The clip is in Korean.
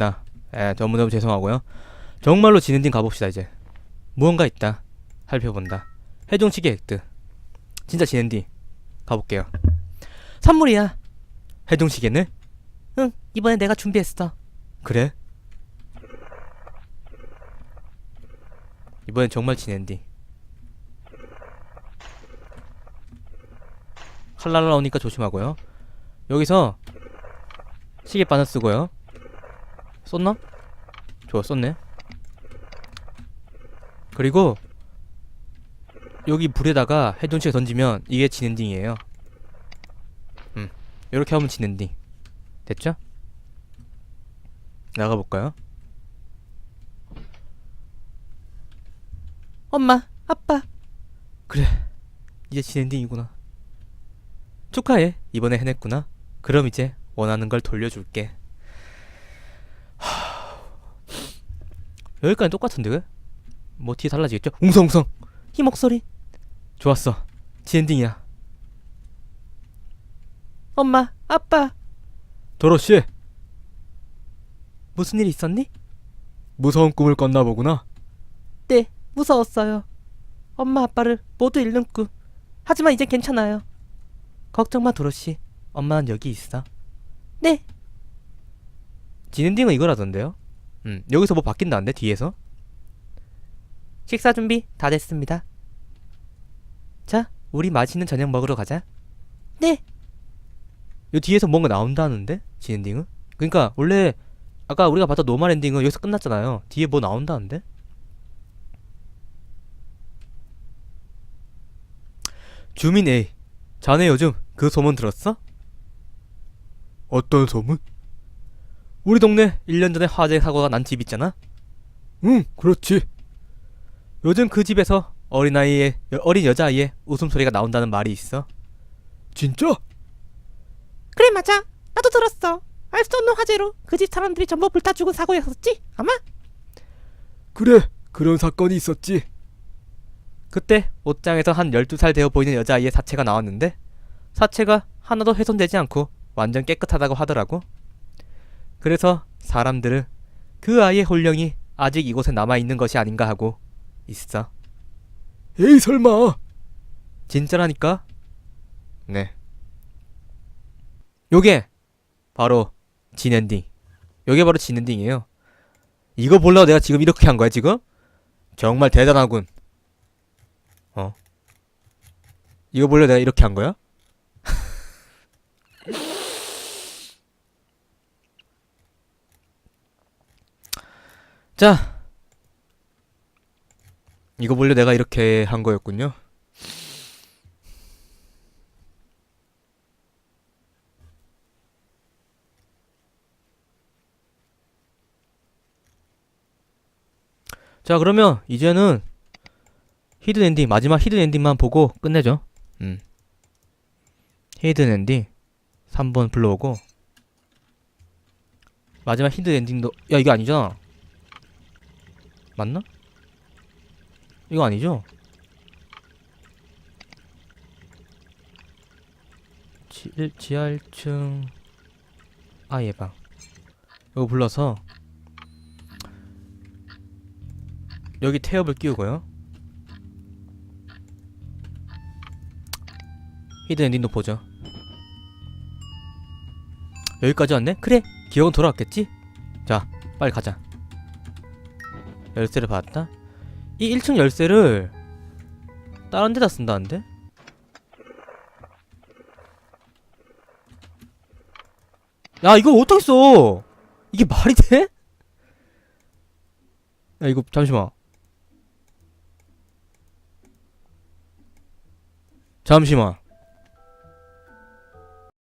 가봅시다. 예, 너무너무 죄송하고요. 정말로 진엔딩 가봅시다 이제. 무언가 있다. 살펴본다. 해종치기 획득. 진짜 진엔딩 가볼게요. 선물이야. 해종치기는? 응, 이번에 내가 준비했어. 그래? 이번엔 정말 진엔딩. 칼 날라 오니까 조심하고요. 여기서 시계 바늘 쓰고요. 썼나? 좋아, 썼네. 그리고 여기 불에다가 해존치에 던지면 이게 진엔딩이에요. 음, 이렇게 하면 진엔딩. 됐죠? 나가볼까요? 엄마, 아빠. 그래, 이제 진엔딩이구나. 축하해, 이번에 해냈구나. 그럼 이제 원하는 걸 돌려줄게. 하... 여기까지 똑같은데 왜? 뭐 뒤에 달라지겠죠? 웅성웅성! 이 목소리! 좋았어. 진엔딩이야. 엄마, 아빠. 도로시! 무슨 일 있었니? 무서운 꿈을 꿨나 보구나. 네, 무서웠어요. 엄마, 아빠를 모두 잃는 꿈. 하지만 이제 괜찮아요. 걱정 마, 도로시. 엄마는 여기 있어. 네. 진엔딩은 이거라던데요? 음, 여기서 뭐 바뀐다는데, 뒤에서? 식사 준비 다 됐습니다. 자, 우리 맛있는 저녁 먹으러 가자. 네. 요 뒤에서 뭔가 나온다는데? 진엔딩은? 그니까, 원래, 아까 우리가 봤던 노멀 엔딩은 여기서 끝났잖아요. 뒤에 뭐 나온다는데? 주민 A, 자네 요즘 그 소문 들었어? 어떤 소문? 우리 동네 1년 전에 화재 사고가 난 집 있잖아? 응, 그렇지. 요즘 그 집에서 어린아이의, 여- 어린 여자아이의 웃음소리가 나온다는 말이 있어. 진짜? 그래 맞아 나도 들었어 알 수 없는 화재로 그 집 사람들이 전부 불타 죽은 사고였었지 아마 그래, 그런 사건이 있었지. 그때 옷장에서 한 12살 되어 보이는 여자아이의 사체가 나왔는데 사체가 하나도 훼손되지 않고 완전 깨끗하다고 하더라고. 그래서 사람들은 그 아이의 혼령이 아직 이곳에 남아 있는 것이 아닌가 하고 있어. 에이 설마. 진짜라니까? 네. 요게 바로 진엔딩. 요게 바로 진엔딩이에요. 이거 보려고 내가 지금 이렇게 한 거야 지금? 정말 대단하군. 어? 이거 보려고 내가 이렇게 한 거야? 자, 이거 보려 내가 이렇게 한 거였군요. 자 그러면 이제는 히든 엔딩 마지막 히든 엔딩만 보고 끝내죠. 음. 히든 엔딩 3번 불러오고 마지막 히든 엔딩도 야 이거 아니잖아. 맞나? 이거 아니죠? 지, 지하 1층 아 예방 이거 불러서 여기 태엽을 끼우고요. 히든 엔딩도 보죠. 여기까지 왔네? 그래! 기억은 돌아왔겠지? 자, 빨리 가자. 열쇠를 받았다. 이 1층 열쇠를 다른 데다 쓴다는데? 야, 이거 어떻게 써? 이게 말이 돼? 야, 이거 잠시만. 잠시만.